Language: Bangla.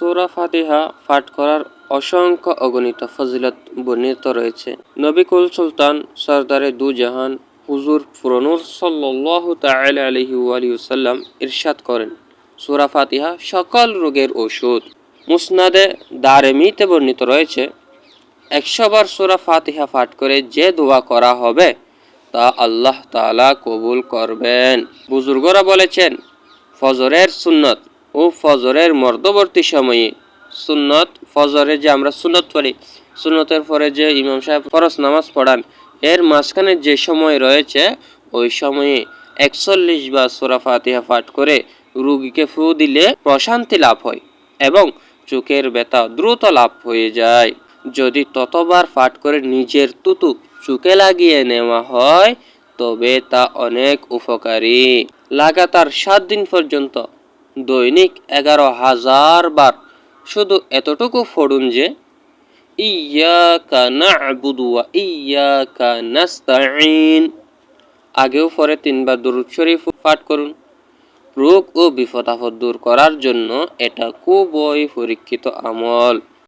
সূরা ফাতিহা পাঠ করার অসংখ্য অগণিত ফজিলত বর্ণিত রয়েছে। নবী কুল সুলতান সরদারে দু জাহান হুজুর ফুরনুর ওয়াসাল্লাম ইরশাদ করেন। সূরা ফাতিহা সকল রোগের ওষুধ। মুসনাদে দারেমিতে বর্ণিত রয়েছে, একশো বার সূরা ফাতিহা পাঠ করে যে দোয়া করা হবে, তা আল্লাহ তাআলা কবুল করবেন। বুজুর্গরা বলেছেন, ফজরের সুন্নত ও ফজরের মর্দবর্তী সময়ে সুন্নত ফজরে যে আমরা সুন্নত পড়ি, সুন্নতের পরে যে ইমাম সাহেব ফরজ নামাজ পড়ান, এর মাঝখানে যে সময় রয়েছে, ওই সময়ে একচল্লিশ বা সোরা ফাতিহা পাঠ করে রুগীকে ফু দিলে প্রশান্তি লাভ হয় এবং চোখের ব্যথা দ্রুত লাভ হয়ে যায়। যদি ততবার পাঠ করে নিজের তুতু চোখে লাগিয়ে নেওয়া হয়, তবে তা অনেক উপকারী। লাগাতার সাত দিন পর্যন্ত দৈনিক এগারো হাজার বার। শুধু এতটুকু পড়ুন যে ইয়াকা না'বুদু ওয়া ইয়াকা আগেও পরে তিনবার দুরুদ শরীফ পাঠ করুন। রোগ ও বিপদ আপদ দূর করার জন্য এটা খুবই পরীক্ষিত আমল।